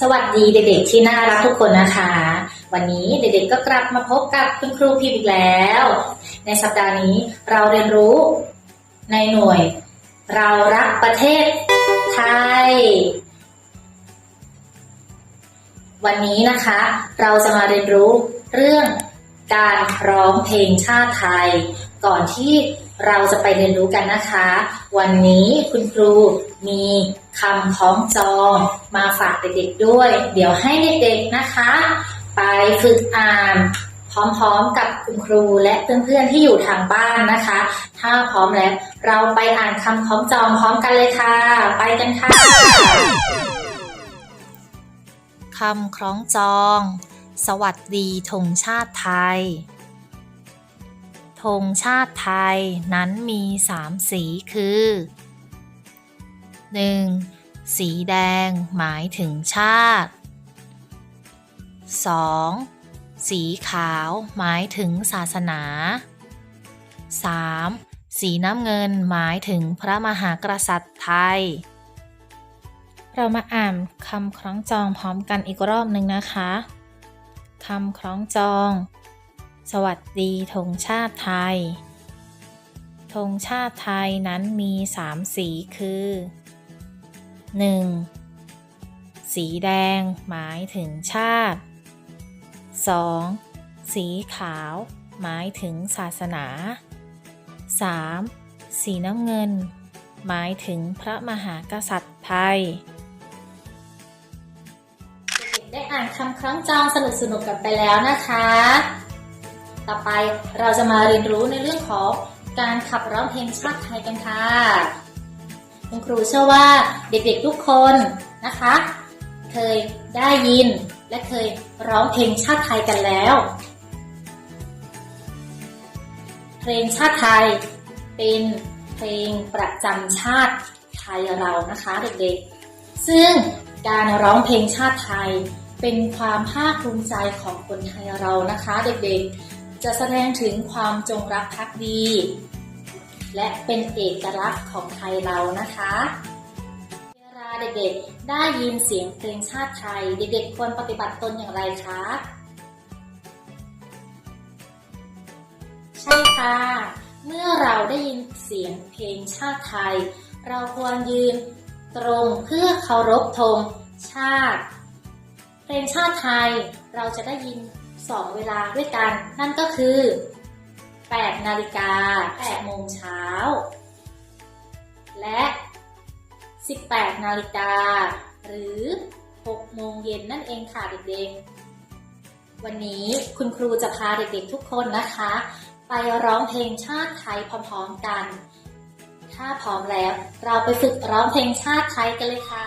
สวัสดีเด็กๆที่น่ารักทุกคนนะคะ วันนี้เด็กๆก็กลับมาพบกับคุณครูพิมพ์อีกแล้ว ในสัปดาห์นี้เราเรียนรู้ในหน่วย เรารักประเทศไทย วันนี้นะคะ เราจะมาเรียนรู้เรื่องการร้องเพลงชาติไทย ก่อนที่เราจะไปเรียนรู้กันนะคะ วันนี้คุณครูมี คำคล้องจองมาฝากเด็กๆด้วย เดี๋ยวให้เด็กๆนะคะ ไปฝึกอ่านพร้อมๆกับคุณครูและเพื่อนๆที่อยู่ทางบ้านนะคะ ถ้าพร้อมแล้ว เราไปอ่านคำคล้องจองพร้อมกันเลยค่ะ ไปกันค่ะคำคล้องจอง สวัสดีธงชาติไทยธงชาติไทยนั้นมีสามสีคือ 1. สีแดงหมายถึงชาติ 2. สีขาวหมายถึงศาสนา 3. สีน้ำเงินหมายถึงพระมหากษัตริย์ไทย เรามาอ่านคำคล้องจองพร้อมกันอีกรอบหนึ่งนะคะคำคล้องจอง สวัสดีธงชาติไทยธงชาติไทยนั้นมีสามสีคือ 1. สีแดงหมายถึงชาติ 2. สีขาวหมายถึงศาสนา 3. สีน้ำเงิน หมายถึงพระมหากษัตริย์ไทยเด็กได้อ่านคำคล้องจองสนุกๆกันไปแล้วนะคะ ต่อไปเราจะมาเรียนรู้ในเรื่องของการขับร้องเพลงชาติไทยกันค่ะ คุณครูเชื่อว่าเด็กๆทุกคนนะคะ เคยได้ยินและเคยร้องเพลงชาติไทยกันแล้ว เพลงชาติไทยเป็นเพลงประจำชาติไทยเรานะคะเด็กๆ ซึ่งการร้องเพลงชาติไทยเป็นความภาคภูมิใจของคนไทยเรานะคะ เด็กๆ จะแสดงถึงความจงรักภักดี และเป็นเอกลักษณ์ของไทยเรานะคะเวลาเด็กๆ ได้ยินเสียงเพลงชาติไทย เด็กๆ ควรปฏิบัติตนอย่างไรคะใช่ค่ะ เมื่อเราได้ยินเสียงเพลงชาติไทย เราควรยืนตรงเพื่อเคารพธงชาติ เพลงชาติไทยเราจะได้ยินสองเวลาด้วยกัน นั่นก็คือ 8นาฬิกา8โมงเช้า และ 18นาฬิกาหรือ6โมงเย็นนั่นเองค่ะเด็กๆ วันนี้คุณครูจะพาเด็กๆทุกคนนะคะ ไปร้องเพลงชาติไทยพร้อมๆกัน ถ้าพร้อมแล้วเราไปฝึกร้องเพลงชาติไทยกันเลยค่ะ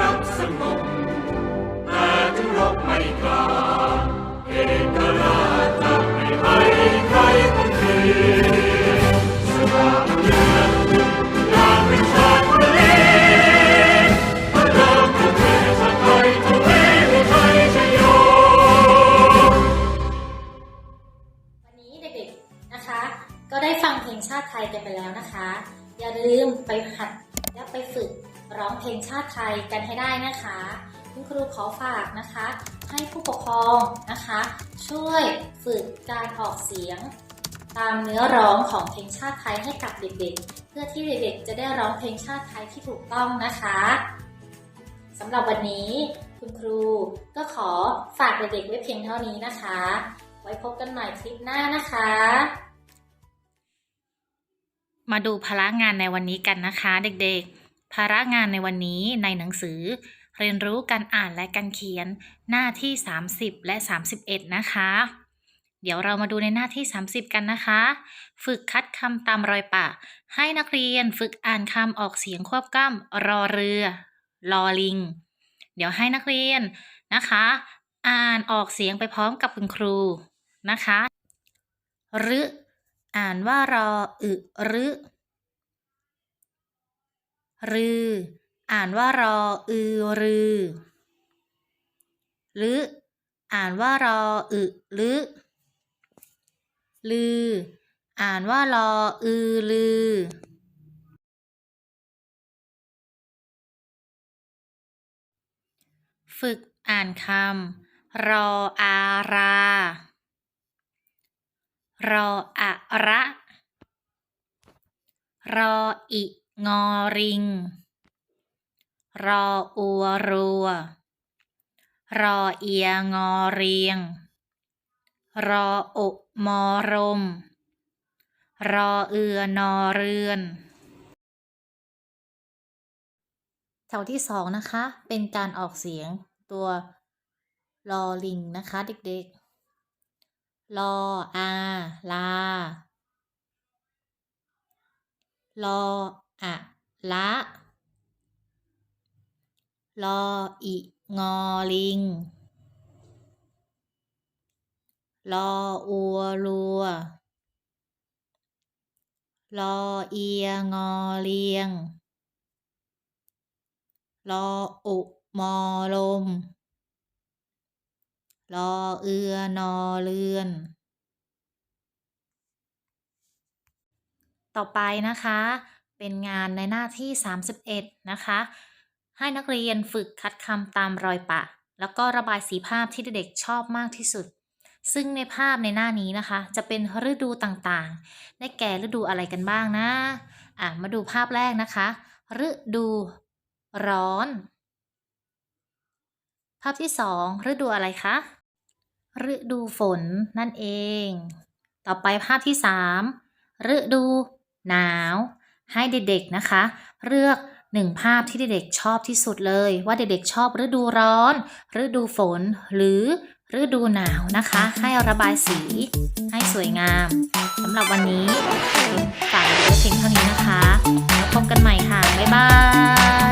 รักสงบแต่ถึงรบไม่กล้าเอกราชจะไม่ให้ใครคนทีสนามเลือดอยากเป็นชาติคนนี้พระรามของเทพไทยทวีผู้ไทยชโยวันนี้เด็กๆนะคะ ก็ได้ฟังเพลงชาติไทยกันไปแล้วนะคะ อย่าลืมไปหัด ร้องเพลงชาติไทยกันให้ได้นะคะ คุณครูขอฝากนะคะ ให้ผู้ปกครองนะคะ ช่วยฝึกการออกเสียง ตามเนื้อร้องของเพลงชาติไทยให้กับเด็กๆ เพื่อที่เด็กๆ จะได้ร้องเพลงชาติไทยที่ถูกต้องนะคะสำหรับวันนี้คุณครูก็ขอฝากเด็กๆไว้เพียงเท่านี้นะคะ ไว้พบกันใหม่คลิปหน้านะคะ มาดูพละงานในวันนี้กันนะคะเด็กๆ ภาระงานในวันนี้ในหนังสือ เรียนรู้การอ่านและการเขียนหน้าที่ 30 และ 31 นะคะ เดี๋ยวเรามาดูในหน้าที่ 30 กันนะคะ ฝึกคัดคำตามรอยปะ ให้นักเรียนฝึกอ่านคำออกเสียงควบกล้ำรอเรือลอลิง เดี๋ยวให้นักเรียนนะคะ อ่านออกเสียงไปพร้อมกับคุณครูนะคะรึอ่านว่ารออึรึ รือ อ่านว่ารออือรือลึอ่านว่ารออึลึลือ อ่านว่ารออือลือฝึกอ่านคำรออารา รออะระ รออิ งอริง รออัวรัว รอเอียงอเรียง รออุมอรม รอเอือนอเรือนแถวที่สองนะคะ เป็นการออกเสียงตัวลอลิงนะคะเด็กๆ ลออาลา ลอ อะละลออิงอลิงลออัวรัวลอเอียงอเลียงรออุมอลมรอเอือนอเรือน ต่อไปนะคะ เป็นงานในหน้าที่ 31 นะคะ ให้นักเรียนฝึกคัดคำตามรอยปะ แล้วก็ระบายสีภาพที่เด็กๆชอบมากที่สุด ซึ่งในภาพในหน้านี้นะคะ จะเป็นฤดูต่างๆ ได้แก่ฤดูอะไรกันบ้างนะอะมาดูภาพแรกนะคะ ฤดูร้อน ภาพที่สองฤดูอะไรคะ ฤดูฝนนั่นเอง ต่อไปภาพที่สามฤดูหนาว ให้เด็กๆนะคะ เลือกหนึ่งภาพที่เด็กๆชอบที่สุดเลย ว่าเด็กๆชอบฤดูร้อน ฤดูฝน หรือฤดูหนาวนะคะ ให้ระบายสี ให้สวยงามสำหรับวันนี้ฝากไว้เพียงเท่านี้นะคะแล้วพบกันใหม่ค่ะ บ๊ายบาย